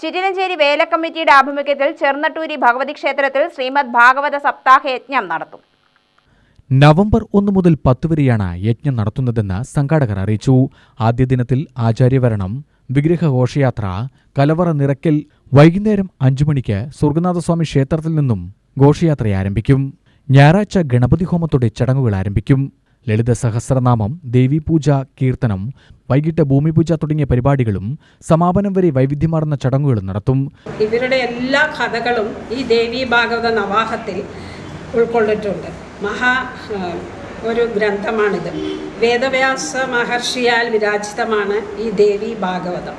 ചിറ്റിലഞ്ചേരി വേല കമ്മിറ്റിയുടെ ആഭിമുഖ്യത്തിൽ ചെറുനട്ടൂരി ഭഗവതി ക്ഷേത്രത്തിൽ ശ്രീമദ് ഭാഗവത സപ്താഹ യജ്ഞം നടത്തും നവംബർ ഒന്ന് മുതൽ പത്ത് വരെയാണ് യജ്ഞം നടത്തുന്നതെന്ന് സംഘാടകർ അറിയിച്ചു. ആദ്യ ദിനത്തിൽ ആചാര്യവരണം വിഗ്രഹഘോഷയാത്ര കലവറ നിറയ്ക്കൽ വൈകുന്നേരം അഞ്ചു മണിക്ക് സ്വർഗനാഥസ്വാമി ക്ഷേത്രത്തിൽ നിന്നും ഘോഷയാത്ര ആരംഭിക്കും ഞായറാഴ്ച ഗണപതി ഹോമത്തോടെ ചടങ്ങുകൾ ആരംഭിക്കും. ലളിത സഹസ്രനാമം ദേവീപൂജ കീർത്തനം വൈകിട്ട് ഭൂമിപൂജ തുടങ്ങിയ പരിപാടികളും സമാപനം വരെ വൈവിധ്യമാർന്ന ചടങ്ങുകളും നടത്തും. ഇവരുടെ എല്ലാ കഥകളും ഈ ദേവി ഭാഗവത നവാഹത്തിൽ ഉൾക്കൊള്ളിട്ടുണ്ട്. മഹാ ഒരു ഗ്രന്ഥമാണിത്. വേദവ്യാസ മഹർഷിയാൽ വിരാജിതമാണ് ഈ ദേവി ഭാഗവതം.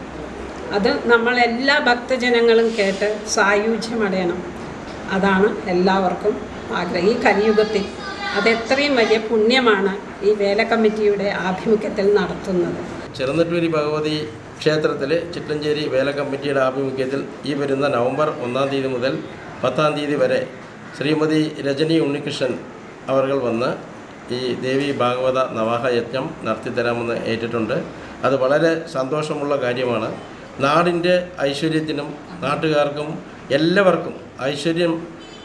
അത് നമ്മളെല്ലാ ഭക്തജനങ്ങളും കേട്ട് സായുജ്യമടയണം അതാണ് എല്ലാവർക്കും ആഗ്രഹം. ഈ കലിയുഗത്തിൽ അതെത്രയും വലിയ പുണ്യമാണ് ഈ വേല കമ്മിറ്റിയുടെ ആഭിമുഖ്യത്തിൽ നടത്തുന്നത്. ചെറുനെട്ടൂരി ഭഗവതി ക്ഷേത്രത്തിൽ ചിറ്റഞ്ചേരി വേല കമ്മിറ്റിയുടെ ആഭിമുഖ്യത്തിൽ ഈ വരുന്ന നവംബർ ഒന്നാം തീയതി മുതൽ പത്താം തീയതി വരെ ശ്രീമതി രജനി ഉണ്ണികൃഷ്ണൻ അവർ വന്ന് ഈ ദേവി ഭാഗവത നവാഹ യജ്ഞം നടത്തിത്തരാമെന്ന് ഏറ്റിട്ടുണ്ട്. അത് വളരെ സന്തോഷമുള്ള കാര്യമാണ്. നാടിന്റെ ഐശ്വര്യത്തിനും നാട്ടുകാർക്കും എല്ലാവർക്കും ഐശ്വര്യം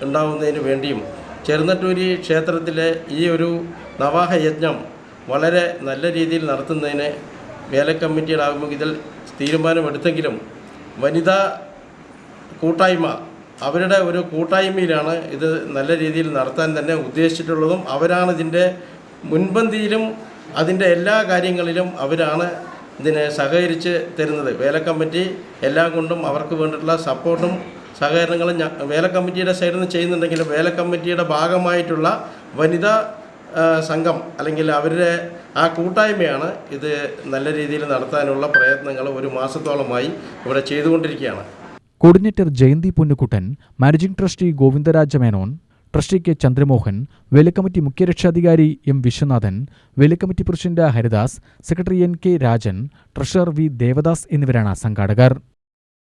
ഉണ്ടാവുന്നതിന് വേണ്ടിയും ചെറുനട്ടൂരി ക്ഷേത്രത്തിലെ ഈ ഒരു നവാഹ യജ്ഞം വളരെ നല്ല രീതിയിൽ നടത്തുന്നതിന് വേല കമ്മിറ്റിയുടെ ആഭിമുഖ്യത്തിൽ തീരുമാനമെടുത്തെങ്കിലും വനിതാ കൂട്ടായ്മ അവരുടെ ഒരു കൂട്ടായ്മയിലാണ് ഇത് നല്ല രീതിയിൽ നടത്താൻ തന്നെ ഉദ്ദേശിച്ചിട്ടുള്ളതും അവരാണ് ഇതിന്റെ മുൻപന്തിയിലും അതിന്റെ എല്ലാ കാര്യങ്ങളിലും അവരാണ് ഇതിനെ സഹകരിച്ച് തരുന്നത്. വേല കമ്മിറ്റി എല്ലാം കൊണ്ടും അവർക്ക് വേണ്ടിയിട്ടുള്ള സപ്പോർട്ടും സഹകരണങ്ങളും ഞ- വേല കമ്മിറ്റിയുടെ സൈഡിൽ നിന്ന് ചെയ്യുന്നുണ്ടെങ്കിലും വേല കമ്മിറ്റിയുടെ ഭാഗമായിട്ടുള്ള വനിതാ സംഘം അല്ലെങ്കിൽ അവരുടെ ആ കൂട്ടായ്മയാണ് ഇത് നല്ല രീതിയിൽ നടത്താനുള്ള പ്രയത്നങ്ങൾ ഒരു മാസത്തോളമായി ഇവിടെ ചെയ്തുകൊണ്ടിരിക്കുകയാണ്. Coordinator Jayanthi Ponnukuttan managing trustee Govindaraja Menon trustee K Chandramohan വേലക്കമ്മിറ്റി മുഖ്യരക്ഷാധികാരി M Viswanathan വേലക്കമ്മിറ്റി president Haridas secretary N K Rajan treasurer V Devadas എന്നിവരാണ് സംഘാടകർ.